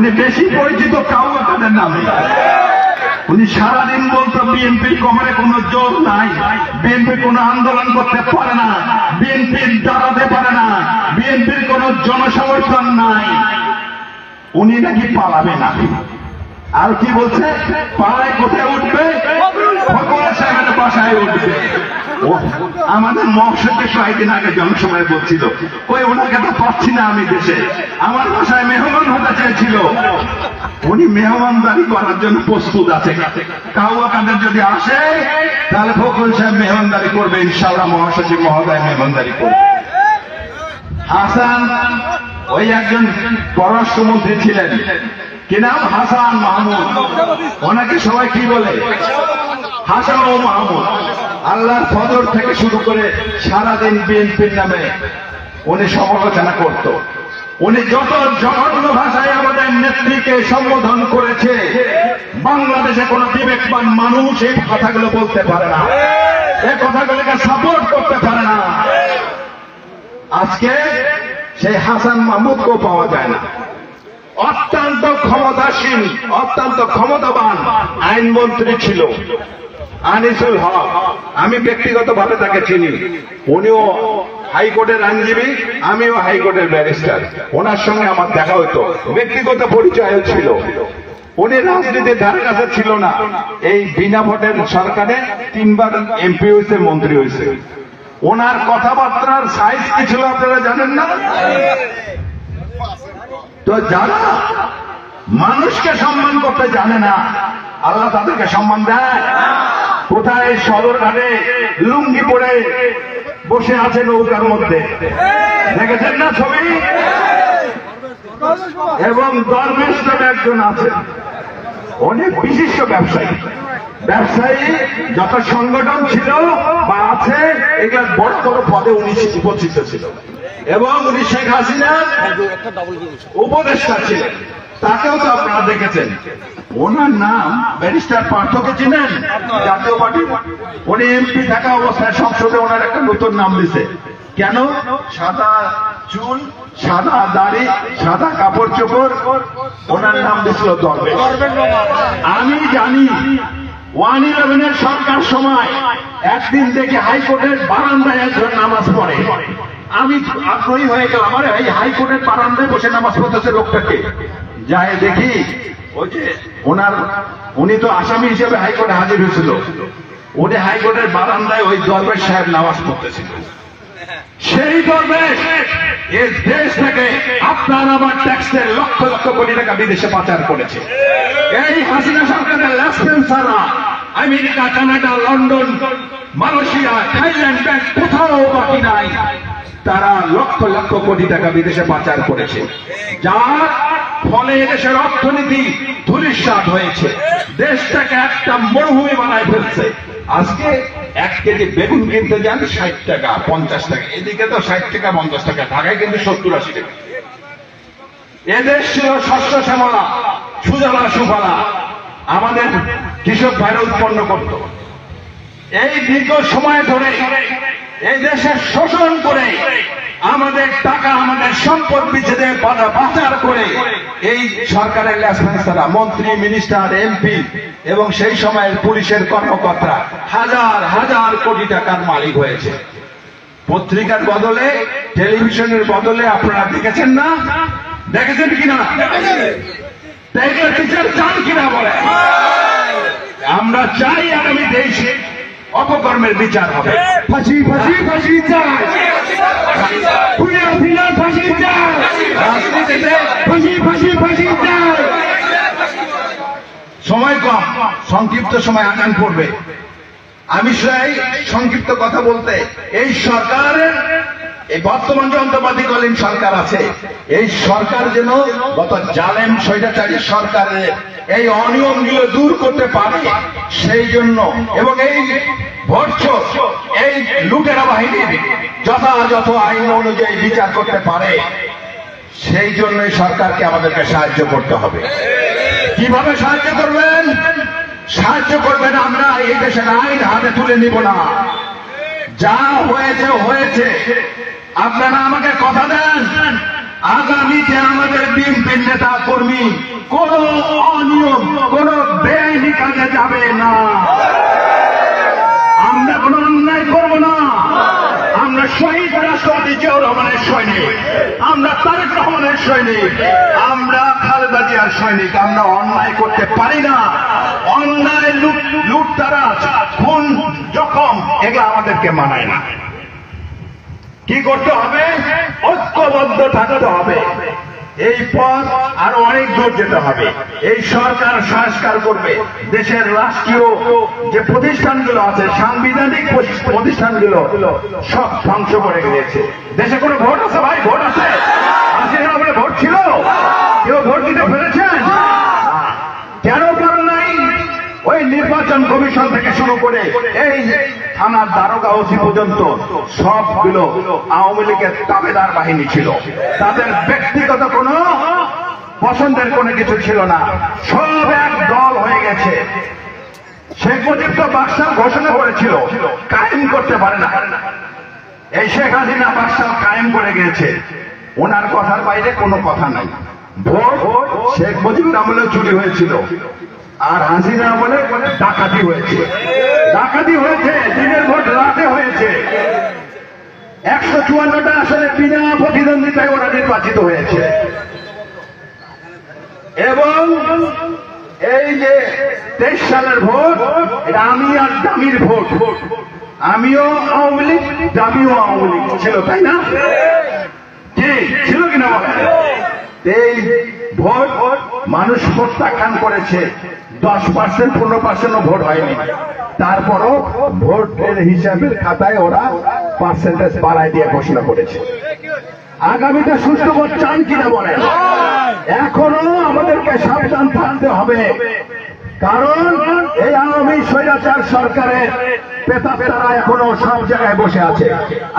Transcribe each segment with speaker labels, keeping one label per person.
Speaker 1: উনি বেশি পরিচিত কাউয়া তাদের নামে উনি সারাদিন বলতো বিএনপির কোমরে কোনো জোর নাই। বিএনপি কোনো আন্দোলন করতে পারে না। বিএনপি দাঁড়াতে পারে না। বিএনপির কোনো জনসমর্থন নাই। উনি নাকি পালাবে না। আর কি বলছে? পাড়ায় কোথায় উঠবে? ফকর সাহেবের বাসায় আমাদের কয়েকদিন আগে জনসভায় বলছিল ওই ওনাকে তো পাচ্ছি না আমি দেশে। আমার বাসায় মেহমান হতে চেয়েছিল। উনি মেহমানদারি করার জন্য প্রস্তুত আছে। কাউয়া কাদের যদি আসে, তাহলে ফখরুল সাহেব মেহমানদারি করবে, ইনশাআল্লাহ মহাসচিব মহোদয় মেহমানদারি করবে। হাসান ওই একজন পররাষ্ট্রমন্ত্রী ছিলেন। কি নাম? হাসান মাহমুদ। ওনাকে সবাই কি বলে? হাসান ও মাহমুদ, আল্লাহর ফজর থেকে শুরু করে সারাদিন বিএনপির নামে উনি সমালোচনা করত। উনি যত জঘন্য ভাষায় আমাদের নেত্রীকে সম্বোধন করেছে, বাংলাদেশে কোনো বিবেকবান মানুষ এই কথাগুলো বলতে পারে না। এই কথাগুলোকে সাপোর্ট করতে পারে না। আজকে সেই হাসান মাহমুদকেও পাওয়া যায় না। অত্যন্ত ক্ষমতাসীন, অত্যন্ত ক্ষমতাবান আইনমন্ত্রী ছিল। আনিসুল হক, আমি ব্যক্তিগতভাবে তাকে চিনি। উনিও হাইকোর্টের আইনজীবী, আমিও হাইকোর্টের ব্যারিস্টার। ওনার সঙ্গে আমার দেখা হতো ব্যক্তিগত পরিচয়ও ছিল। উনি রাজনীতির ধারে কাছে ছিল না। এই বিনা ভোটের সরকারে তিনবার এমপি হয়েছে মন্ত্রী হয়েছে ওনার কথাবার্তার সাইজ কি ছিল আপনারা জানেন না? তো যারা মানুষকে সম্মান করতে জানে না, আল্লাহ তাদেরকে সম্মান দেয়। কোথায় সদরঘাটে লুঙ্গি পরে বসে আছে নৌকার মধ্যে? দেখেছেন না ছবি? এবং দরবেশ নামে একজন আছে অনেক বিশিষ্ট ব্যবসায়ী। ব্যবসায়ী যত সংগঠন ছিল বা আছে, এগুলো বড় বড় পদে উনি উপস্থিত ছিল। এবং উনি শেখ হাসিনার উপদেষ্টা ছিলেন। তাকেও তো আপনারা দেখেছেন। ওনার নাম ব্যারিস্টার পার্থকে চিনেন? জাতীয় পার্টি। উনি এমপি থাকা অবস্থায় সংসদে ওনার একটা নতুন নাম দিছে। কেন? সাদা চুল, সাদা দাড়ি, সাদা কাপড় চোপড়, ওনার নাম দিছিল দরবেশ। আমি জানি, ওয়ান ইলেভেনের সরকার সময় একদিন দেখে হাইকোর্টের বারান্দায় একজন নামাজ পড়ে। আমি আগ্রহী হয়ে গেলাম, আরে এই হাইকোর্টের বারান্দায় বসে নামাজ পড়তেছে লোকটাকে। যাই দেখি, ওই যে ওনার, উনি তো আসামি হিসেবে হাইকোর্টে হাজির হয়েছিল। উনি হাইকোর্টের বারান্দায় ওই দরবেশ সাহেব নামাজ পড়তেছিল। সেই দরবেশ এই দেশ থেকে আপনার আমার ট্যাক্সের লক্ষ লক্ষ কোটি টাকা বিদেশে পাচার করেছে। এই হাসিনা সরকারের লাইসেন্স ছাড়া America, Canada, London, Malaysia, Thailand, bank কোথাও বাকি নাই। তারা লক্ষ লক্ষ কোটি টাকা বিদেশে পাচার করেছে। যার ফলে দেশের অর্থনীতি ধুলিস্বাদ হয়েছে। দেশটাকে একটা মরুভূমি বানায় ফেলছে। আজকে এক কেজি বেগুন কিনতে যান ষাট টাকা, পঞ্চাশ টাকা। এদিকে তো ষাট টাকা, পঞ্চাশ টাকা, ঢাকায় কিন্তু সত্তর আশি টাকা। এদেশ ছিল শস্য শ্যামলা, সুজলা সুফলা। আমাদের কৃষক ভাইরা উৎপন্ন করত। এই দীর্ঘ সময় ধরে এই দেশের শোষণ করে আমাদের টাকা, আমাদের সম্পদ বিচ্ছেদে পাচার করে এই সরকারের লেসপেন্সাররা মন্ত্রী, মিনিস্টার, এমপি এবং সেই সময়ের পুলিশের কর্মকর্তা হাজার হাজার কোটি টাকার মালিক হয়েছে। পত্রিকার বদলে, টেলিভিশনের বদলে আপনারা দেখেছেন না? দেখেছেন কিনা? টিচার চান কিনা বলে আমরা চাই আগামী দেশে অপকর্মের বিচার হবে।
Speaker 2: ফাঁসি ফাঁসি ফাঁসি চাই। খুলে ফিরে ফাঁসি চাই। ফাঁসি ফাঁসি ফাঁসি চাই।
Speaker 1: সময় কম সংক্ষিপ্ত সময় আগান করবে আমি সেই সংক্ষিপ্ত কথা বলতে এই সরকারের এই বর্তমান যে অন্তর্বর্তীকালীন সরকার আছে। এই সরকার যেন গত জালেম স্বৈরাচারী সরকারের এই অনিয়মগুলো দূর করতে পারে, সেই জন্য এবং এই এই লুটেরা বাহিনীর যথাযথ আইন অনুযায়ী বিচার করতে পারে, সেই জন্যই সরকারকে আমাদেরকে সাহায্য করতে হবে। কীভাবে সাহায্য করবেন? সাহায্য করবেন আমরা, এই দেশের আইন হাতে তুলে নিব না। যা হয়েছে হয়েছে। আপনারা আমাকে কথা দেন। আগামীতে আমাদের বিএনপি নেতা কর্মী, কোন অনিয়ম, কোন বেআইনি কাজে যাবে না। আমরা কোন অন্যায় করব না। আমরা শহীদ রাষ্ট্রপতি জিয়াউর রহমানের সৈনিক। আমরা তারেক রহমানের সৈনিক। আমরা খালেদা জিয়ার সৈনিক। আমরা অন্যায় করতে পারি না। অন্যায় লুট লুট তারা খুন, জখম, এগুলো আমাদেরকে মানায় না। কি করতে হবে? ঐক্যবদ্ধ থাকতে হবে। এই পথ আরও অনেক দূর যেতে হবে। এই সরকার সংস্কার করবে। দেশের রাষ্ট্রীয় যে প্রতিষ্ঠানগুলো আছে, সাংবিধানিক প্রতি- প্রতিষ্ঠানগুলো সব ধ্বংস করে গিয়েছে দেশে কোনো ভোট আছে ভাই? ভোট আছে। আছে না ভোট ছিল। কেউ ভোট দিতে পেরেছেন? না। কেন ওই নির্বাচন কমিশন থেকে শুরু করে এই থানার দারোগা ওসি পর্যন্ত সবগুলো আওয়ামী লীগের দাবেদার বাহিনী ছিল। তাদের ব্যক্তিগত কোনো পছন্দের কোনো কিছু ছিল না। সব এক দল হয়ে গেছে। শেখ মুজিব তো বাক্সার ঘোষণা করেছিল, কায়েম করতে পারে না। এই শেখ হাসিনা বাক্সার কায়েম করে গিয়েছে। ওনার কথার বাইরে কোনো কথা নাই। ভোট শেখ মুজিবুর আমলে চুরি হয়েছিল। আর হাসিনা বলে ডাকাতি হয়েছে। ডাকাতি হয়েছে, দিনের ভোট রাতে হয়েছে। একশো চুয়ান্নটা আসলে বিনা প্রতিদ্বন্দ্বিতায় ওরা নির্বাচিত হয়েছে। এবং এই যে তেইশ সালের ভোট, এটা আমি আর দামির ভোট। ভোট আমিও আওয়ামী লীগ, দামিও আওয়ামী লীগ। ছিল, তাই না? কি ছিল কিনা? এই ভোট মানুষ প্রত্যাখ্যান করেছে। দশ পার্সেন্ট, পনেরো পার্সেন্টও ভোট হয়নি। তারপরও ভোটের হিসাবের খাতায় ওরা পার্সেন্টেজ বাড়ায় দিয়ে ঘোষণা করেছে। আগামীতে সুস্থ ভোট চান কিনা বলেন? এখনও আমাদেরকে সাবধান থাকতে হবে। কারণ এই আওয়ামী স্বৈরাচার সরকারের পেতা পেতারা এখনও সব জায়গায় বসে আছে।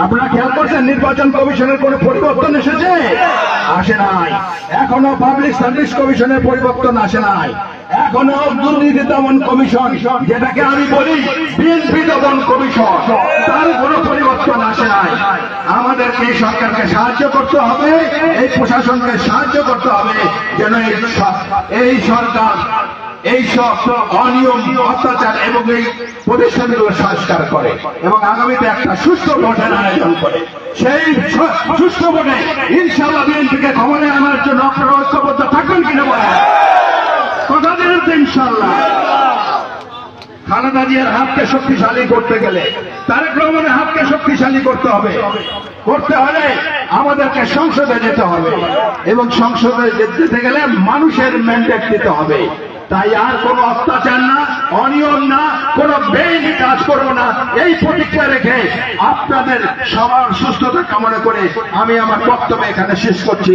Speaker 1: আপনারা খেয়াল করছেন নির্বাচন কমিশনের কোন পরিবর্তন এসেছে? আসে নাই। এখনও পাবলিক সার্ভিস কমিশনের পরিবর্তন আসে নাই। এখনও দুর্নীতি দমন কমিশন, যেটাকে আমি বলি বিএনপি দমন কমিশন, তার কোনো পরিবর্তন আসে নাই। আমাদেরকে এই সরকারকে সাহায্য করতে হবে? এই প্রশাসনকে সাহায্য করতে হবে যেন এই সরকার এই সব অনিয়ম, অত্যাচার এবং এই প্রতিষ্ঠানগুলো সংস্কার করে এবং আগামীতে একটা সুস্থ ভোটের আয়োজন করে। সেই সুস্থ ভোটে ইনশাল্লাহ বিএনপিকে ক্ষমতায় আনার জন্য আপনারা ঐক্যবদ্ধ থাকবেন কিনা বলেন? কথা দিলেন তো ইনশাল্লাহ খালেদা জিয়ার হাতকে শক্তিশালী করতে গেলে তারেক রহমানের হাতকে শক্তিশালী করতে হবে। করতে হলে আমাদেরকে সংসদে যেতে হবে এবং সংসদে যেতে গেলে মানুষের ম্যান্ডেট দিতে হবে। তাই আর কোন অত্যাচার না, অনিয়ম না, কোন বেআইনি কাজ করব না। এই প্রতিজ্ঞা রেখে আপনাদের সবার সুস্থতা কামনা করে আমি আমার বক্তব্য এখানে শেষ করছি।